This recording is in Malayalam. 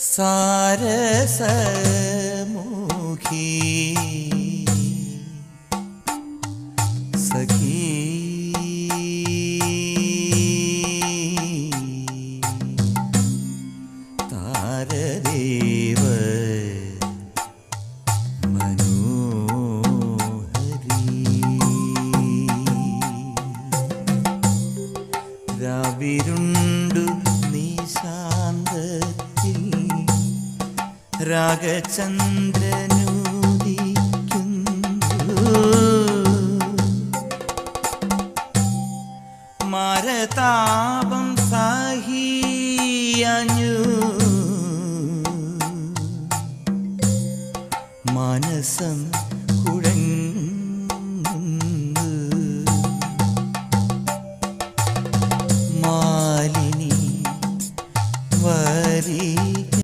സാരസമുഖി. സഖീ. താരദേവ. മനോഹരി. രാവിരുണ്ടു രാഗചന്ദ്രനൂദിക്കുന്നു. മരതാപം സഹിയഞ്ഞു. മനസം കുഴങ്ങുന്നു മാലിനി വരി